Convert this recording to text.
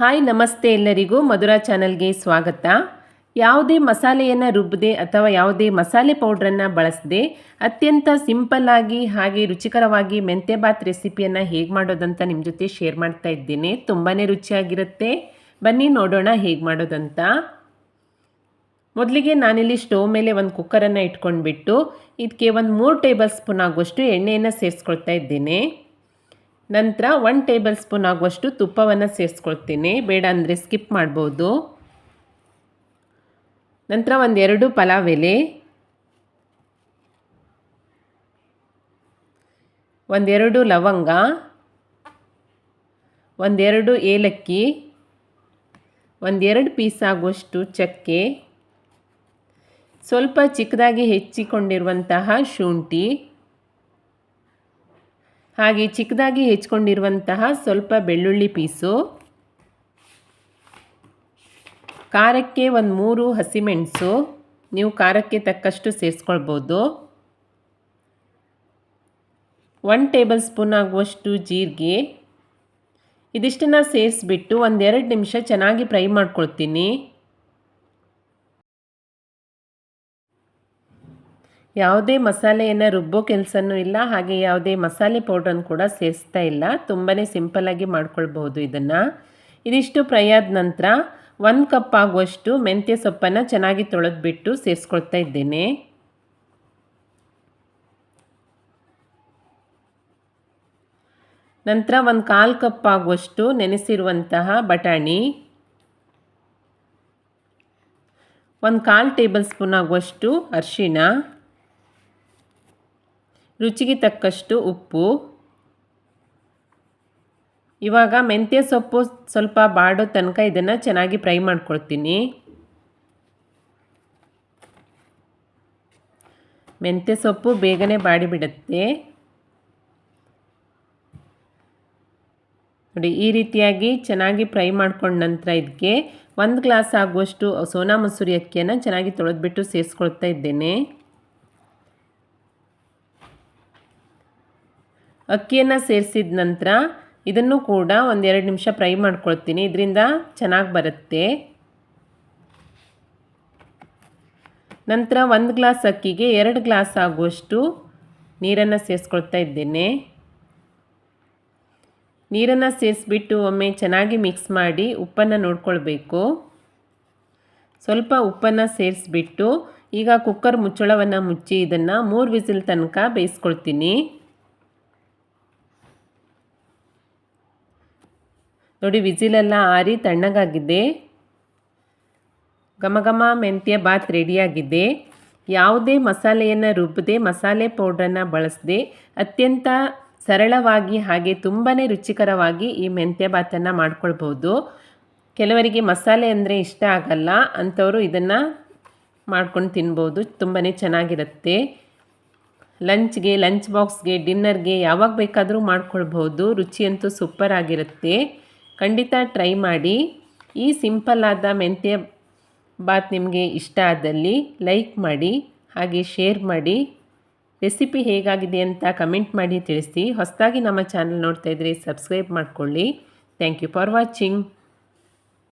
Hi, ನಮಸ್ತೆ ಎಲ್ಲರಿಗೂ ಮಧುರಾ ಚಾನಲ್ಗೆ ಸ್ವಾಗತ. ಯಾವುದೇ ಮಸಾಲೆಯನ್ನು ರುಬ್ಬದೆ ಅಥವಾ ಯಾವುದೇ ಮಸಾಲೆ ಪೌಡ್ರನ್ನು ಬಳಸದೆ ಅತ್ಯಂತ ಸಿಂಪಲ್ಲಾಗಿ ಹಾಗೆ ರುಚಿಕರವಾಗಿ ಮೆಂತ್ಯ ಬಾತ್ ರೆಸಿಪಿಯನ್ನು ಹೇಗೆ ಮಾಡೋದಂತ ನಿಮ್ಮ ಜೊತೆ ಶೇರ್ ಮಾಡ್ತಾ ಇದ್ದೇನೆ. ತುಂಬಾ ರುಚಿಯಾಗಿರುತ್ತೆ. ಬನ್ನಿ ನೋಡೋಣ ಹೇಗೆ ಮಾಡೋದಂತ. ಮೊದಲಿಗೆ ನಾನಿಲ್ಲಿ ಸ್ಟೋವ್ ಮೇಲೆ ಒಂದು ಕುಕ್ಕರನ್ನು ಇಟ್ಕೊಂಡ್ಬಿಟ್ಟು ಇದಕ್ಕೆ ಒಂದು ಮೂರು ಟೇಬಲ್ ಸ್ಪೂನ್ ಆಗುವಷ್ಟು ಎಣ್ಣೆಯನ್ನು ಸೇರಿಸ್ಕೊಳ್ತಾ ಇದ್ದೇನೆ. ನಂತರ ಒನ್ ಟೇಬಲ್ ಸ್ಪೂನ್ ಆಗುವಷ್ಟು ತುಪ್ಪವನ್ನು ಸೇರಿಸ್ಕೊಳ್ತೀನಿ. ಬೇಡ ಅಂದರೆ ಸ್ಕಿಪ್ ಮಾಡ್ಬೋದು. ನಂತರ ಒಂದೆರಡು ಪಲಾವ್ ಎಲೆ ಒಂದೆರಡು ಲವಂಗ. ಒಂದೆರಡು ಏಲಕ್ಕಿ. ಒಂದೆರಡು ಪೀಸ್ ಆಗುವಷ್ಟು ಚಕ್ಕೆ. ಸ್ವಲ್ಪ ಚಿಕ್ಕದಾಗಿ ಹೆಚ್ಚಿಕೊಂಡಿರುವಂತಹ ಶುಂಠಿ. ಹಾಗೆ ಚಿಕ್ಕದಾಗಿ ಹೆಚ್ಕೊಂಡಿರುವಂತಹ ಸ್ವಲ್ಪ ಬೆಳ್ಳುಳ್ಳಿ ಪೀಸು. ಖಾರಕ್ಕೆ ಒಂದು ಮೂರು ಹಸಿಮೆಣಸು. ನೀವು ಖಾರಕ್ಕೆ ತಕ್ಕಷ್ಟು ಸೇರಿಸ್ಕೊಳ್ಬೋದು. ಒನ್ ಟೇಬಲ್ ಸ್ಪೂನ್ ಆಗುವಷ್ಟು ಜೀರಿಗೆ. ಇದಿಷ್ಟನ್ನು ಸೇರಿಸ್ಬಿಟ್ಟು ಒಂದೆರಡು ನಿಮಿಷ ಚೆನ್ನಾಗಿ ಫ್ರೈ ಮಾಡ್ಕೊಳ್ತೀನಿ. ಯಾವುದೇ ಮಸಾಲೆಯನ್ನು ರುಬ್ಬೋ ಕೆಲಸನೂ ಇಲ್ಲ, ಹಾಗೆ ಯಾವುದೇ ಮಸಾಲೆ ಪೌಡ್ರನ್ನು ಕೂಡ ಸೇರಿಸ್ತಾ ಇಲ್ಲ. ತುಂಬಾ ಸಿಂಪಲ್ಲಾಗಿ ಮಾಡ್ಕೊಳ್ಬೋದು ಇದನ್ನು. ಇದಿಷ್ಟು ಫ್ರೈ ಆದ ನಂತರ ಒಂದು ಕಪ್ ಆಗುವಷ್ಟು ಮೆಂತ್ಯ ಸೊಪ್ಪನ್ನು ಚೆನ್ನಾಗಿ ತೊಳೆದ್ಬಿಟ್ಟು ಸೇರಿಸ್ಕೊಳ್ತಾ ಇದ್ದೇನೆ. ನಂತರ ಒಂದು ಕಾಲು ಕಪ್ ಆಗುವಷ್ಟು ನೆನೆಸಿರುವಂತಹ ಬಟಾಣಿ. ಒಂದು ಕಾಲು ಟೇಬಲ್ ಸ್ಪೂನ್ ಆಗುವಷ್ಟು ಅರಿಶಿಣ. ರುಚಿಗೆ ತಕ್ಕಷ್ಟು ಉಪ್ಪು. ಇವಾಗ ಮೆಂತ್ಯ ಸೊಪ್ಪು ಸ್ವಲ್ಪ ಬಾಡೋ ತನಕ ಇದನ್ನು ಚೆನ್ನಾಗಿ ಫ್ರೈ ಮಾಡ್ಕೊಳ್ತೀನಿ. ಮೆಂತ್ಯ ಸೊಪ್ಪು ಬೇಗನೆ ಬಾಡಿಬಿಡುತ್ತೆ. ನೋಡಿ, ಈ ರೀತಿಯಾಗಿ ಚೆನ್ನಾಗಿ ಫ್ರೈ ಮಾಡ್ಕೊಂಡ ನಂತರ ಇದಕ್ಕೆ ಒಂದು ಗ್ಲಾಸ್ ಆಗುವಷ್ಟು ಸೋನಾ ಮಸೂರಿ ಅಕ್ಕಿಯನ್ನು ಚೆನ್ನಾಗಿ ತೊಳೆದ್ಬಿಟ್ಟು ಸೇರಿಸ್ಕೊಳ್ತಾ ಇದ್ದೇನೆ. ಅಕ್ಕಿಯನ್ನು ಸೇರಿಸಿದ ನಂತರ ಇದನ್ನು ಕೂಡ ಒಂದೆರಡು ನಿಮಿಷ ಫ್ರೈ ಮಾಡ್ಕೊಳ್ತೀನಿ. ಇದರಿಂದ ಚೆನ್ನಾಗಿ ಬರುತ್ತೆ. ನಂತರ ಒಂದು ಗ್ಲಾಸ್ ಅಕ್ಕಿಗೆ ಎರಡು ಗ್ಲಾಸ್ ಆಗುವಷ್ಟು ನೀರನ್ನು ಸೇರಿಸ್ಕೊಳ್ತಾ ಇದ್ದೇನೆ. ನೀರನ್ನು ಸೇರಿಸ್ಬಿಟ್ಟು ಒಮ್ಮೆ ಚೆನ್ನಾಗಿ ಮಿಕ್ಸ್ ಮಾಡಿ ಉಪ್ಪನ್ನು ನೋಡ್ಕೊಳ್ಬೇಕು. ಸ್ವಲ್ಪ ಉಪ್ಪನ್ನು ಸೇರಿಸ್ಬಿಟ್ಟು ಈಗ ಕುಕ್ಕರ್ ಮುಚ್ಚಳವನ್ನು ಮುಚ್ಚಿ ಇದನ್ನು ಮೂರು ವಿಸಿಲ್ ತನಕ ಬೇಯಿಸ್ಕೊಳ್ತೀನಿ. ನೋಡಿ ವಿಸಿಲೆಲ್ಲ ಆರಿ ತಣ್ಣಗಾಗಿದೆ. ಘಮ ಘಮ ಮೆಂತ್ಯ ಬಾತ್ ರೆಡಿಯಾಗಿದೆ. ಯಾವುದೇ ಮಸಾಲೆಯನ್ನು ರುಬ್ಬದೆ ಮಸಾಲೆ ಪೌಡ್ರನ್ನು ಬಳಸದೆ, ಅತ್ಯಂತ ಸರಳವಾಗಿ ಹಾಗೆ ತುಂಬಾ ರುಚಿಕರವಾಗಿ ಈ ಮೆಂತ್ಯ ಬಾತನ್ನು ಮಾಡ್ಕೊಳ್ಬೋದು ಕೆಲವರಿಗೆ ಮಸಾಲೆ ಅಂದರೆ ಇಷ್ಟ ಆಗಲ್ಲ, ಅಂಥವರು ಇದನ್ನು ಮಾಡ್ಕೊಂಡು ತಿನ್ಬೋದು ತುಂಬಾ ಚೆನ್ನಾಗಿರುತ್ತೆ. ಲಂಚ್ಗೆ, ಲಂಚ್ ಬಾಕ್ಸ್ಗೆ, ಡಿನ್ನರ್ಗೆ ಯಾವಾಗ ಬೇಕಾದರೂ ಮಾಡ್ಕೊಳ್ಬೋದು ರುಚಿಯಂತೂ ಸೂಪರ್ ಆಗಿರುತ್ತೆ. ಖಂಡಿತ ಟ್ರೈ ಮಾಡಿ. ಈ ಸಿಂಪಲ್ಲಾದ ಮೆಂತ್ಯ ಬಾತ್ ನಿಮಗೆ ಇಷ್ಟ ಆದಲ್ಲಿ ಲೈಕ್ ಮಾಡಿ, ಹಾಗೆ ಶೇರ್ ಮಾಡಿ. ರೆಸಿಪಿ ಹೇಗಾಗಿದೆ ಅಂತ ಕಮೆಂಟ್ ಮಾಡಿ ತಿಳಿಸಿ. ಹೊಸದಾಗಿ ನಮ್ಮ ಚಾನಲ್ ನೋಡ್ತಾ ಇದ್ದರೆ ಸಬ್ಸ್ಕ್ರೈಬ್ ಮಾಡಿಕೊಳ್ಳಿ. Thank you for watching